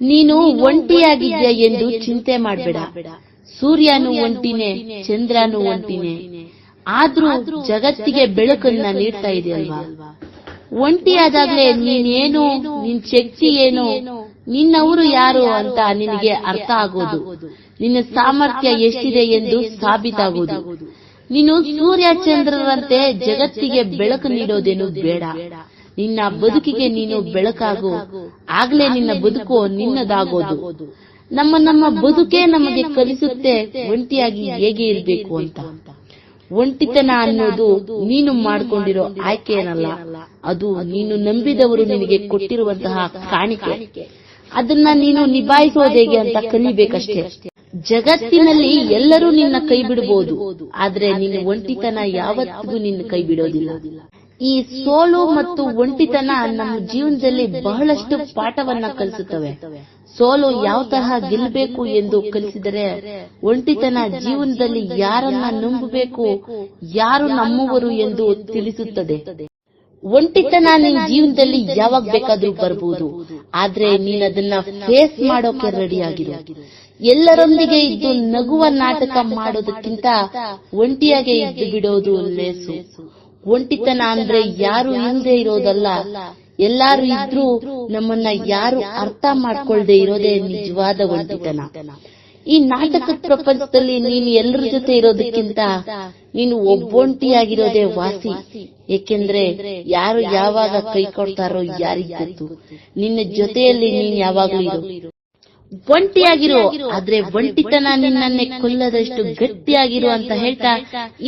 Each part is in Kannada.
ನೀನು ಒಂಟಿಯಾಗಿದ್ಯಾ ಎಂದು ಚಿಂತೆ ಮಾಡಬೇಡ. ಸೂರ್ಯನು ಒಂಟಿನೇ ಚಂದ್ರನು ಒಂಟಿನೇ. ಆದ್ರೂ ಜಗತ್ತಿಗೆ ಬೆಳಕನ್ನ ನೀಡ್ತಾ ಇದೆಯಲ್ವಾ? ಒಂಟಿಯಾದಾಗ್ಲೇ ನೀನೇನು ನಿನ್ ಶಕ್ತಿ ಏನು ನಿನ್ನವರು ಯಾರು ಅಂತ ನಿನಗೆ ಅರ್ಥ ಆಗೋದು. ನಿನ್ನ ಸಾಮರ್ಥ್ಯ ಎಷ್ಟಿದೆ ಎಂದು ಸಾಬೀತಾಗೋದು. ನೀನು ಸೂರ್ಯ ಚಂದ್ರರಂತೆ ಜಗತ್ತಿಗೆ ಬೆಳಕು ನೀಡೋದೇನು ಬೇಡ. ನಿನ್ನ ಬದುಕಿಗೆ ನೀನು ಬೆಳಕಾಗು. ಆಗ್ಲೇ ನಿನ್ನ ಬದುಕು ನಿನ್ನದಾಗೋದು. ನಮ್ಮ ನಮ್ಮ ಬದುಕೇ ನಮಗೆ ಕಲಿಸುತ್ತೆ. ಒಂಟಿಯಾಗಿ ಹೇಗೆ ಇರಬೇಕು ಅಂತ. ಒಂಟಿತನ ಅನ್ನೋದು ನೀನು ಮಾಡ್ಕೊಂಡಿರೋ ಆಯ್ಕೆ ಏನಲ್ಲ ಅದು ನೀನು ನಂಬಿದವರು ನಿನಗೆ ಕೊಟ್ಟಿರುವಂತಹ ಕಾಣಿಕೆ. ಅದನ್ನ ನೀನು ನಿಭಾಯಿಸೋದು ಹೇಗೆ ಅಂತ ಕಲಿಬೇಕಷ್ಟೇ. ಜಗತ್ತಿನಲ್ಲಿ ಎಲ್ಲರೂ ನಿನ್ನ ಕೈ ಬಿಡಬಹುದು. ಆದ್ರೆ ನಿನ್ನ ಒಂಟಿತನ ಯಾವತ್ತಿಗೂ ನಿನ್ನ ಕೈ ಬಿಡೋದಿಲ್ಲ. ಈ ಸೋಲು ಮತ್ತು ಒಂಟಿತನ ನಮ್ಮ ಜೀವನದಲ್ಲಿ ಬಹಳಷ್ಟು ಪಾಠವನ್ನ ಕಲಿಸುತ್ತವೆ. ಸೋಲು ಯಾವ ತರಹ ಗೆಲ್ಲಬೇಕು ಎಂದು ಕಲಿಸಿದರೆ ಒಂಟಿತನ ಜೀವನದಲ್ಲಿ ಯಾರನ್ನ ನಂಬಬೇಕು, ಯಾರು ನಮ್ಮವರು ಎಂದು ತಿಳಿಸುತ್ತದೆ. ಒಂಟಿತನ ನಿನ್ ಜೀವನದಲ್ಲಿ ಯಾವಾಗ ಬೇಕಾದ್ರೂ ಬರಬಹುದು ಆದ್ರೆ ನೀನ್ ಅದನ್ನ ಫೇಸ್ ಮಾಡೋಕೆ ರೆಡಿಯಾಗಿರು ಎಲ್ಲರೊಂದಿಗೆ ಇದ್ದು ನಗುವ ನಾಟಕ ಮಾಡೋದಕ್ಕಿಂತ ಒಂಟಿಯಾಗೆ ಇದ್ದು ಬಿಡೋದು ಲೇಸು. ಒಂಟಿತನ ಅಂದ್ರೆ ಯಾರು ಇಲ್ಲದೆ ಇರೋದಲ್ಲ. ಎಲ್ಲಾರು ಇದ್ರೂ ನಮ್ಮನ್ನ ಯಾರು ಅರ್ಥ ಮಾಡ್ಕೊಳ್ದೆ ಇರೋದೇ ನಿಜವಾದ ಒಂಟಿತನ. ಈ ನಾಟಕದ ಪ್ರಪಂಚದಲ್ಲಿ ನೀನು ಎಲ್ಲರ ಜೊತೆ ಇರೋದಕ್ಕಿಂತ ನೀನು ಒಬ್ಬೊಂಟಿಯಾಗಿರೋದೇ ವಾಸಿ. ಏಕೆಂದ್ರೆ ಯಾರು ಯಾವಾಗ ಕೈ ಕೊಡ್ತಾರೋ ಯಾರಿಗ್ ಗೊತ್ತು. ನಿನ್ನ ಜೊತೆಯಲ್ಲಿ ನೀನ್ ಯಾವಾಗಲೂ ಒಂಟಿಯಾಗಿರೋ ಆದ್ರೆ ಒಂಟಿತನ ನಿನ್ನನ್ನೇ ಕೊಲ್ಲದಷ್ಟು ಗಟ್ಟಿಯಾಗಿರು ಅಂತ ಹೇಳ್ತಾ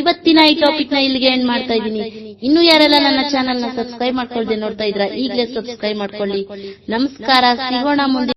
ಇವತ್ತಿನ ಈ ಟಾಪಿಕ್ನ ಇಲ್ಲಿಗೆ ಎಂಡ್ ಮಾಡ್ತಾ ಇದ್ದೀನಿ. ಇನ್ನು ಯಾರೆಲ್ಲ ನನ್ನ ಚಾನೆಲ್ನ ಸಬ್ಸ್ಕ್ರೈಬ್ ಮಾಡ್ಕೊಳ್ದೆ ನೋಡ್ತಾ ಇದ್ರ ಈಗಲೇ ಸಬ್ಸ್ಕ್ರೈಬ್ ಮಾಡ್ಕೊಳ್ಳಿ. ನಮಸ್ಕಾರ ಸಿಗೋಣ ಮುಂದೆ.